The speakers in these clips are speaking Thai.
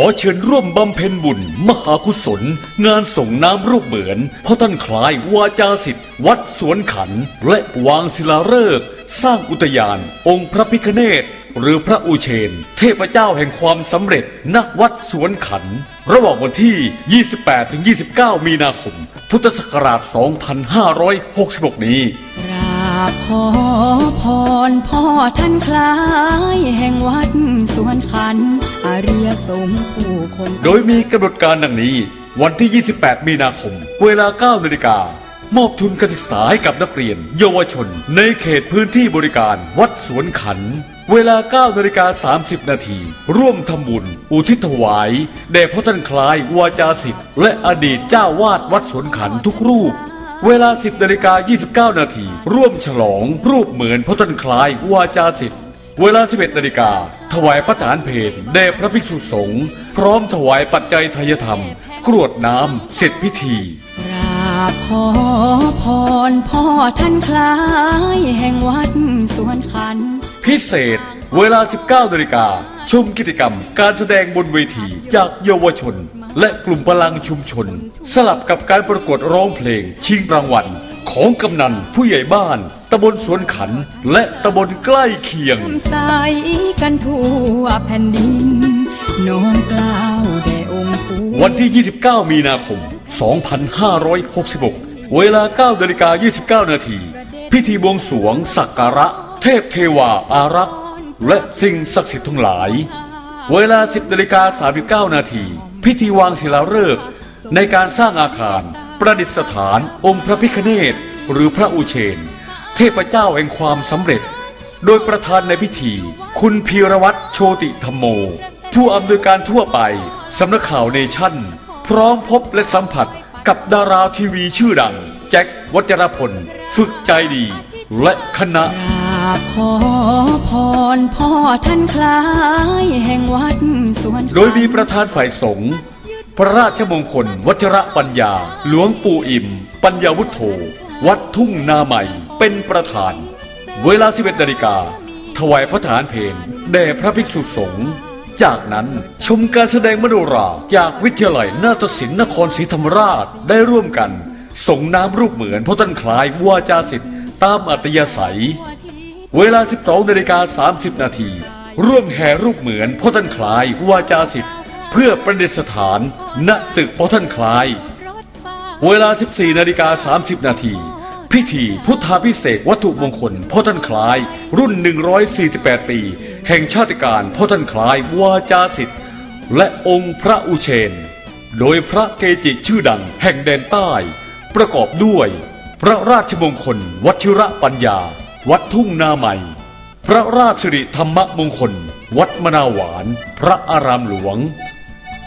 อเชิญร่วมบำเพ็ญบุญ มหากุศล งานส่งน้ำรูปเหมือนพ่อท่านคลายวาจาสิทธิ์ วัดสวนขัน และวางศิลาฤกษ์สร้างอุทยาน องค์พระพิคเนตหรือพระอุเชน เทพเจ้าแห่งความสำเร็จณวัดสวนขัน ระหว่างวันที่ 28-29 มีนาคม พุทธศักราช 2566 นี้ ราบขอพรพ่อท่านคล้ายแห่งวัดสวนขันอาเรียสงฆ์ผู้คน โดยมีกำหนดการดังนี้ วันที่ 28 มีนาคม เวลา 9 นาฬิกามอบทุนการศึกษาให้กับนักเรียน เยาวชน ในเขตพื้นที่บริการ วัดสวนขัน เวลา 9 นาฬิกา 30 นาที ร่วมทำบุญ อุทิศถวาย แด่พ่อท่านคล้ายวาจาสิทธิ์และอดีตเจ้าวาดวัดสวนขันทุกรูป เวลา 10นาฬิกา29 นาที ร่วมฉลอง รูปเหมือนพ่อท่านคล้าย วาจาสิทธิ์ เวลา 11นาฬิกา ถวายพระทหารเพลแด่พระภิกษุสงฆ์พร้อมถวายปัจจัยทายธรรม กรวดน้ำเสร็จพิธีกราบขอพรพ่อท่านคล้ายแห่งวัดสวนขัน พิเศษ เวลา 19นาฬิกาชมกิจกรรม การแสดงบนเวทีจากเยาวชน และกลุ่มพลังชุมชน สลับกับการประกวดร้องเพลง ชิงรางวัล ของกำนันผู้ใหญ่บ้านตำบลสวนขัน และตำบลใกล้เคียงใสกันทั่วแผ่นดินน้อมกล้าวแด่องค์ปู่วันที่ 29 มีนาคม 2566 เวลา9นาฬิกา29 นาที พิธีบวงสรวงสักการะ เทพเทวาอารักษ์ และสิ่งศักดิ์สิทธิ์ทั้งหลาย เวลา 10นาฬิกา39 นาที พิธีวางศิลาฤกษ์ในการสร้างอาคาร ประดิษฐานองค์พระพิคเนศหรือพระอุเชน เทพเจ้าแห่งความสำเร็จ โดยประธานในพิธี คุณพีรวัตรโชติธรรมโม ผู้อำนวยการทั่วไปสำนักข่าวเนชั่น พร้อมพบและสัมผัสกับดาราทีวีชื่อดัง แจ็ควัชรพล ฝึกใจดี และคณะ ราบขอพรพ่อท่านคล้ายแห่งวัดสวนโดยมีประธานฝ่ายสงฆ์พระราชมงคล วัชระปัญญา หลวงปู่อิ่ม ปัญญาวุฒโธวัดทุ่งนาใหม่ เป็นประธาน เวลา 11นาฬิกา ถวายพระทหารเพลแด่พระภิกษุสงฆ์จากนั้นชมการแสดงมโนราจากวิทยาลัยนาฏศิลป์นครศรีธรรมราชได้ร่วมกัน ส่งน้ำรูปเหมือนพ่อท่านคล้ายวาจาสิทธิ์ตามอัตยาศัย เวลา 12นาฬิกา30 นาที ร่วมแห่รูปเหมือนพ่อท่านคลาย วาจาสิทธิ์ เพื่อประดิษฐาน ณตึกพ่อท่านคลาย เวลา 14นาฬิกา30 นาที พิธีพุทธาพิเศษวัตถุมงคลพ่อท่านคลาย รุ่น 148 ปี แห่งชาติการพ่อท่านคลาย วาจาสิทธิ์ และองค์พระอุเชน โดยพระเกจิชื่อดังแห่งแดนใต้ ประกอบด้วย พระราชมงคล วัชิระปัญญา วัดทุ่งนาใหม่ พระราชสิริธรรมมงคล วัดมนาหวาน พระอารามหลวง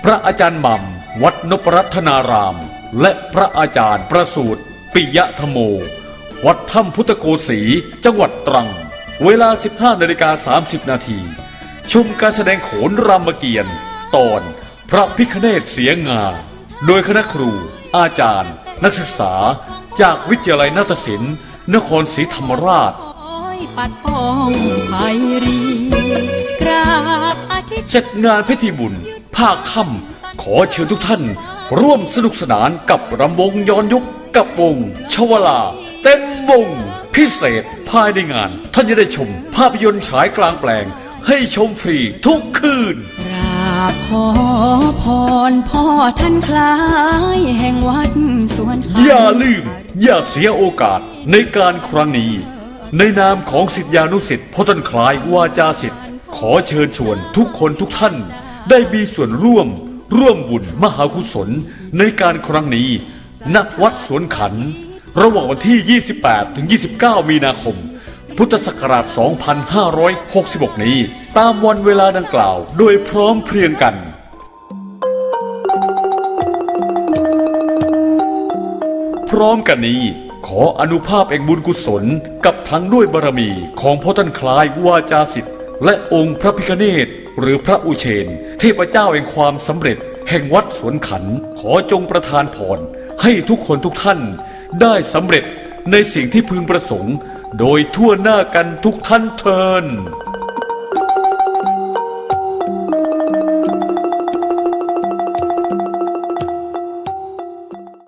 พระอาจารย์หม่ำวัดนพรัตนาราม และพระอาจารย์ประสูตรปิยะธโม วัดถ้ำพุทธโกสีจังหวัดตรัง เวลา 15นาฬิกา30 นาทีชมการแสดงโขนรามเกียรติ์ตอนพระพิคเนตเสียงา โดยคณะครู อาจารย์ นักศึกษา จากวิทยาลัยนาฏศิลป์ นครศรีธรรมราช ปัดป้องภัยรีกราบอาทิตย์จัดงานพิธีบุญภาคค่ำขอเชิญทุกท่าน ร่วมสนุกสนานกับรำวงย้อนยุคกับวงชวลา เต็มวง พิเศษภายในงาน ท่านจะได้ชมภาพยนตร์ฉายกลางแปลง ให้ชมฟรีทุกคืนกราบขอพรพ่อท่านคล้ายแห่งวัดสวนขันอย่าลืม อย่าเสียโอกาสในการครั้งนี้ ในนามของสิทธิานุสิทธิ์พ่อท่านคลายวาจาสิทธิ์ขอเชิญชวนทุกคนทุกท่าน ได้มีส่วนร่วม ร่วมบุญมหากุศลในการครั้งนี้ ณวัดสวนขัน ระหว่างวันที่ 28 ถึง 29 มีนาคม พุทธศักราช 2566 นี้ ตามวันเวลาดังกล่าว โดยพร้อมเพรียงกัน พร้อมกันนี้ ขออนุภาพแห่งบุญกุศลกับทั้งด้วยบารมีของพ่อท่านคล้ายวาจาสิทธิ์และองค์พระพิฆเนศหรือพระอุเชน เทพเจ้าแห่งความสำเร็จ แห่งวัดสวนขัน ขอจงประทานพรให้ทุกคนทุกท่าน ได้สำเร็จในสิ่งที่พึงประสงค์ โดยทั่วหน้ากันทุกท่านเทิน